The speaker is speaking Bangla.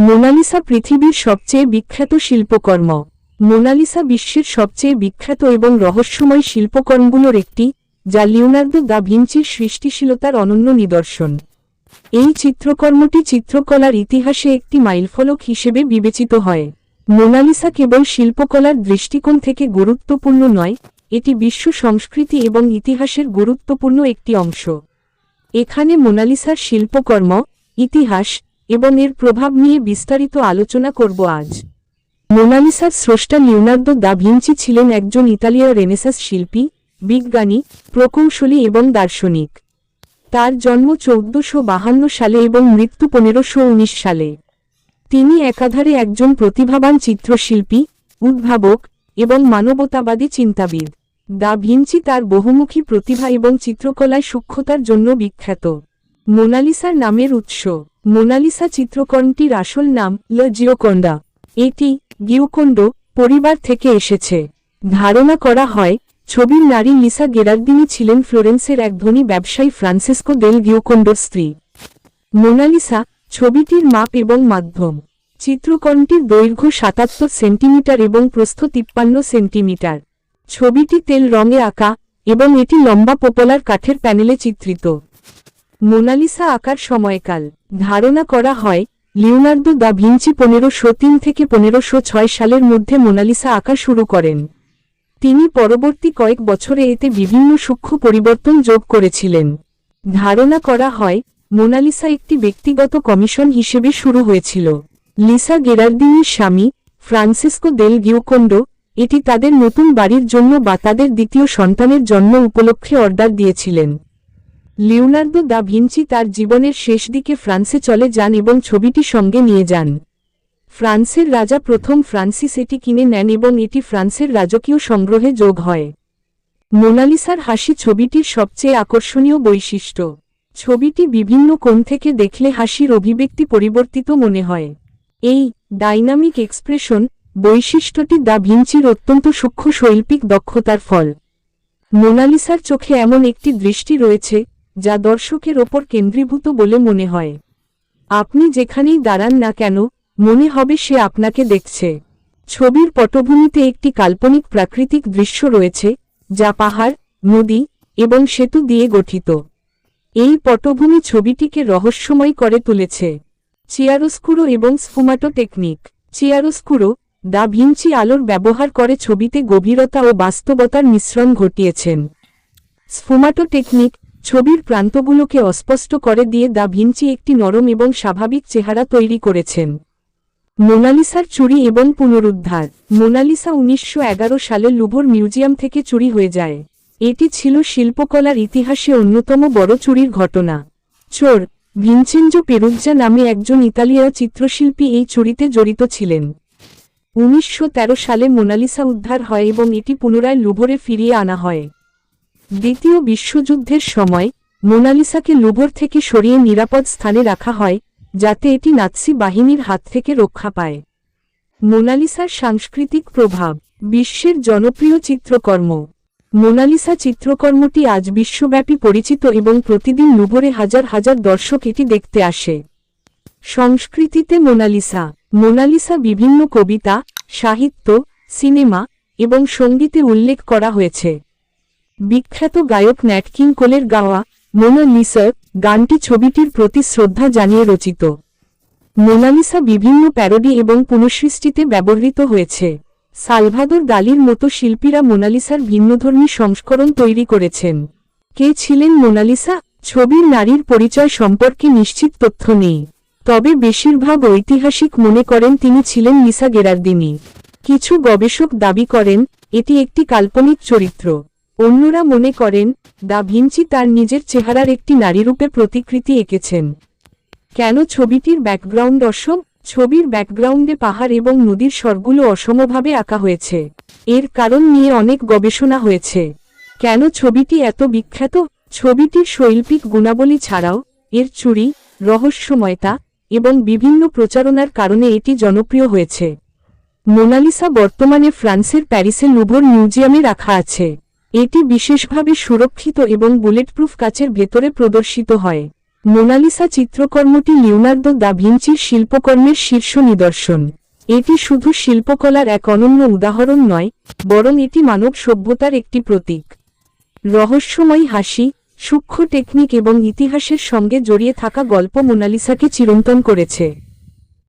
মোনালিসা পৃথিবীর সবচেয়ে বিখ্যাত শিল্পকর্ম। মোনালিসা বিশ্বের সবচেয়ে বিখ্যাত এবং রহস্যময় শিল্পকর্মগুলোর একটি, যা লিওনার্দো দা ভিঞ্চির সৃষ্টিশীলতার অনন্য নিদর্শন। এই চিত্রকর্মটি চিত্রকলার ইতিহাসে একটি মাইলফলক হিসেবে বিবেচিত হয়। মোনালিসা কেবল শিল্পকলার দৃষ্টিকোণ থেকে গুরুত্বপূর্ণ নয়, এটি বিশ্ব সংস্কৃতি এবং ইতিহাসের গুরুত্বপূর্ণ একটি অংশ। এখানে মোনালিসার শিল্পকর্ম, ইতিহাস এবং এর প্রভাব নিয়ে বিস্তারিত আলোচনা করব আজ। মোনালিসার স্রষ্টা লিওনার্দো দা ভিঞ্চি ছিলেন একজন ইতালীয় রেনেসাস শিল্পী, বিজ্ঞানী, প্রকৌশলী এবং দার্শনিক। তার জন্ম চৌদ্দশো বাহান্ন সালে এবং মৃত্যু পনেরোশো উনিশ সালে। তিনি একাধারে একজন প্রতিভাবান চিত্রশিল্পী, উদ্ভাবক এবং মানবতাবাদী চিন্তাবিদ। দা ভিঞ্চি তার বহুমুখী প্রতিভা এবং চিত্রকলায় সূক্ষ্মতার জন্য বিখ্যাত। মোনালিসার নামের উৎস। মোনালিসা চিত্রকর্মটির আসল নাম ল জিওকন্ডা। এটি গিউকন্ড পরিবার থেকে এসেছে। ধারণা করা হয়, ছবির নারী লিসা গেরার্দিনি ছিলেন ফ্লোরেন্সের এক ধনী ব্যবসায়ী ফ্রান্সিসকো দেল গিউকন্ডোর স্ত্রী। মোনালিসা ছবিটির মাপ এবং মাধ্যম। চিত্রকর্মটির দৈর্ঘ্য সাতাত্তর সেন্টিমিটার এবং প্রস্থ তিপ্পান্ন সেন্টিমিটার। ছবিটি তেল রঙে আঁকা এবং এটি লম্বা পোপলার কাঠের প্যানেলে চিত্রিত। মোনালিসা আঁকার সময়কাল। ধারণা করা হয়, লিওনার্দো দা ভিঞ্চি পনেরোশো তিন থেকে পনেরোশো ছয় সালের মধ্যে মোনালিসা আঁকা শুরু করেন। তিনি পরবর্তী কয়েক বছরে এতে বিভিন্ন সূক্ষ্ম পরিবর্তন যোগ করেছিলেন। ধারণা করা হয়, মোনালিসা একটি ব্যক্তিগত কমিশন হিসেবে শুরু হয়েছিল। লিসা গেরার্দিনির স্বামী, ফ্রান্সিসকো দেল গিউকোন্ডো এটি তাদের নতুন বাড়ির জন্য বা তাদের দ্বিতীয় সন্তানের জন্ম উপলক্ষে অর্ডার দিয়েছিলেন। লিওনার্দো দা ভিঞ্চি তার জীবনের শেষ দিকে ফ্রান্সে চলে যান এবং ছবিটি সঙ্গে নিয়ে যান। ফ্রান্সের রাজা প্রথম ফ্রান্সিস এটি কিনে নেন এবং এটি ফ্রান্সের রাজকীয় সংগ্রহে যোগ হয়। মোনালিসার হাসি ছবিটির সবচেয়ে আকর্ষণীয় বৈশিষ্ট্য। ছবিটি বিভিন্ন কোণ থেকে দেখলে হাসির অভিব্যক্তি পরিবর্তিত মনে হয়। এই ডাইনামিক এক্সপ্রেশন বৈশিষ্ট্যটি দা ভিঞ্চির অত্যন্ত সূক্ষ্ম শৈল্পিক দক্ষতার ফল। মোনালিসার চোখে এমন একটি দৃষ্টি রয়েছে যা দর্শকের ওপর কেন্দ্রীভূত বলে মনে হয়। আপনি যেখানেই দাঁড়ান না কেন, মনে হবে সে আপনাকে দেখছে। ছবির পটভূমিতে একটি কাল্পনিক প্রাকৃতিক দৃশ্য রয়েছে, যা পাহাড়, নদী এবং সেতু দিয়ে গঠিত। এই পটভূমি ছবিটিকে রহস্যময় করে তুলেছে। চিয়ারোস্কুরো এবং স্ফুমাটো টেকনিক। চিয়ারোস্কুরো, দা ভিঞ্চি আলোর ব্যবহার করে ছবিতে গভীরতা ও বাস্তবতার মিশ্রণ ঘটিয়েছেন। স্ফুমাটো টেকনিক ছবির প্রান্তগুলোকে অস্পষ্ট করে দিয়ে দা ভিঞ্চি একটি নরম এবং স্বাভাবিক চেহারা তৈরি করেছেন। মোনালিসার চুরি এবং পুনরুদ্ধার। মোনালিসা উনিশশো এগারো সালে লুভোর মিউজিয়াম থেকে চুরি হয়ে যায়। এটি ছিল শিল্পকলার ইতিহাসে অন্যতম বড় চুরির ঘটনা। চোর, ভিনচেঞ্জো পেরুজ্জা নামে একজন ইতালীয় চিত্রশিল্পী এই চুরিতে জড়িত ছিলেন। উনিশশো তেরো সালে মোনালিসা উদ্ধার হয় এবং এটি পুনরায় লুভরে ফিরিয়ে আনা হয়। দ্বিতীয় বিশ্বযুদ্ধের সময় মোনালিসাকে লুভর থেকে সরিয়ে নিরাপদ স্থানে রাখা হয়, যাতে এটি নাৎসি বাহিনীর হাত থেকে রক্ষা পায়। মোনালিসার সাংস্কৃতিক প্রভাব, বিশ্বের জনপ্রিয় চিত্রকর্ম। মোনালিসা চিত্রকর্মটি আজ বিশ্বব্যাপী পরিচিত এবং প্রতিদিন লুভরে হাজার হাজার দর্শক এটি দেখতে আসে। সংস্কৃতিতে মোনালিসা মোনালিসা বিভিন্ন কবিতা, সাহিত্য, সিনেমা এবং সঙ্গীতে উল্লেখ করা হয়েছে। বিখ্যাত গায়ক ন্যাট কোলের গাওয়া মোনালিসা গানটি ছবিটির প্রতি শ্রদ্ধা জানিয়ে রচিত। মোনালিসা বিভিন্ন প্যারোডি এবং পুনঃসৃষ্টিতে ব্যবহৃত হয়েছে। সালভাদর দালির মতো শিল্পীরা মোনালিসার ভিন্নধর্মী সংস্করণ তৈরি করেছেন। কে ছিলেন মোনালিসা ছবির নারীর পরিচয় সম্পর্কে নিশ্চিত তথ্য নেই। তবে বেশিরভাগ ঐতিহাসিক মনে করেন তিনি ছিলেন লিসা গেরার্দিনী। কিছু গবেষক দাবি করেন, এটি একটি কাল্পনিক চরিত্র। অন্যরা মনে করেন, দা ভিঞ্চি তার নিজের চেহারার একটি নারীরূপে প্রতিকৃতি এঁকেছেন। কেন ছবিটির ব্যাকগ্রাউন্ড অসম? ছবির ব্যাকগ্রাউন্ডে পাহাড় এবং নদীর স্বরগুলো অসমভাবে আঁকা হয়েছে। এর কারণ নিয়ে অনেক গবেষণা হয়েছে। কেন ছবিটি এত বিখ্যাত? ছবিটির শৈল্পিক গুণাবলী ছাড়াও, এর চুরি, রহস্যময়তা এবং বিভিন্ন প্রচারণার কারণে এটি জনপ্রিয় হয়েছে। মোনালিসা বর্তমানে ফ্রান্সের প্যারিসের লুভর মিউজিয়ামে রাখা আছে। এটি বিশেষভাবে সুরক্ষিত এবং বুলেটপ্রুফ কাচের ভেতরে প্রদর্শিত হয়। মোনালিসা চিত্রকর্মটি লিওনার্দো দা ভিঞ্চির শিল্পকর্মের শীর্ষ নিদর্শন। এটি শুধু শিল্পকলার এক অনন্য উদাহরণ নয়, বরং এটি মানব সভ্যতার একটি প্রতীক। রহস্যময় হাসি, সূক্ষ্ম টেকনিক এবং ইতিহাসের সঙ্গে জড়িয়ে থাকা গল্প মোনালিসাকে চিরন্তন করেছে।